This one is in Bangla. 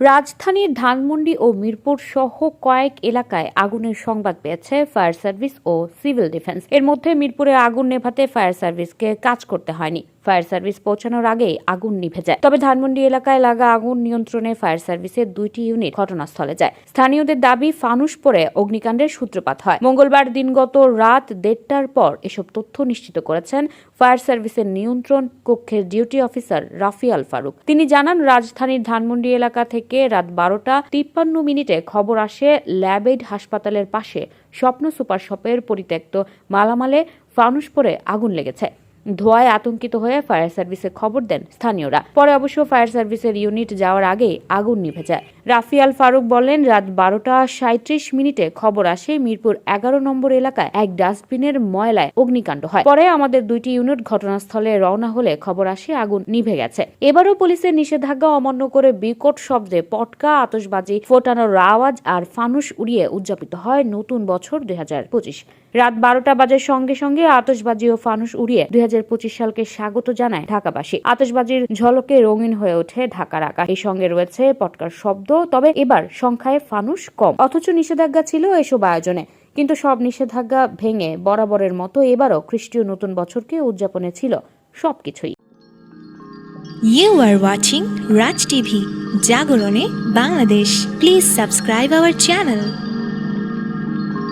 রাজধানীর ধানমন্ডি ও মিরপুর সহ কয়েক এলাকায় আগুনের সংবাদ পেয়েছে ফায়ার সার্ভিস ও সিভিল ডিফেন্স। এর মধ্যে মিরপুরে আগুন নেভাতে ফায়ার সার্ভিসকে কাজ করতে হয়নি। ফায়ার সার্ভিস পৌঁছানোর আগেই আগুন নিভে যায়। তবে ধানমন্ডি এলাকায় লাগা আগুন নিয়ন্ত্রণে ফায়ার সার্ভিসের দুইটি ইউনিট ঘটনাস্থলে যায়। স্থানীয়দের দাবি, ফানুস পরে অগ্নিকাণ্ডের সূত্রপাত হয়। মঙ্গলবার দিনগত রাত দেড়টার পর এসব তথ্য নিশ্চিত করেছেন ফায়ার সার্ভিসের নিয়ন্ত্রণ কক্ষের ডিউটি অফিসার রাফিয়াল ফারুক। তিনি জানান, রাজধানীর ধানমন্ডি এলাকা থেকে রাত বারোটা তিপ্পান্ন মিনিটে খবর আসে, ল্যাবেড হাসপাতালের পাশে স্বপ্ন সুপার শপের পরিত্যক্ত মালামালে ফানুস পরে আগুন লেগেছে। ধোঁয়ায় আতঙ্কিত হয়ে ফায়ার সার্ভিসে খবর দেন স্থানীয়রা। পরে অবশ্য ফায়ার সার্ভিসের ইউনিট যাওয়ার আগে আগুন নিভে যায়। রাফিয়াল ফারুক বলেন, রাত বারোটা সাঁত্রিশ মিনিটে খবর আসে মিরপুর এগারো নম্বর এলাকায় এক ডাস্টবিনের ময়লায় অগ্নিকাণ্ড হয়। পরে আমাদের দুইটি ইউনিট ঘটনাস্থলে রওনা হলে খবর আসে, আগুন নিভে গেছে। এবারও পুলিশের নিষেধাজ্ঞা অমান্য করে বিকট শব্দে পটকা, আতশবাজি, ফোটানোর আওয়াজ আর ফানুস উড়িয়ে উদযাপিত হয় নতুন বছর দুই হাজার পঁচিশ। রাত বারোটা বাজার সঙ্গে সঙ্গে আতশবাজি ও ফানুস উড়িয়ে দুই হাজার পঁচিশ সালকে স্বাগত জানায় ঢাকাবাসী। আতশবাজির ঝলকে রঙিন হয়ে ওঠে ঢাকার আকাশ। এই সঙ্গে রয়েছে পটকার শব্দ তবে এবার সংখ্যায় ফানুস কম। অথচ নিষেধাজ্ঞা ছিল এসব আয়োজনে। কিন্তু সব নিষেধাজ্ঞা ভেঙে বরাবরের মতো এবারও খ্রিস্টীয় নতুন বছরকে উদযাপনে ছিল সবকিছুই। You are watching Raj TV জাগরণে Bangladesh please subscribe our channel.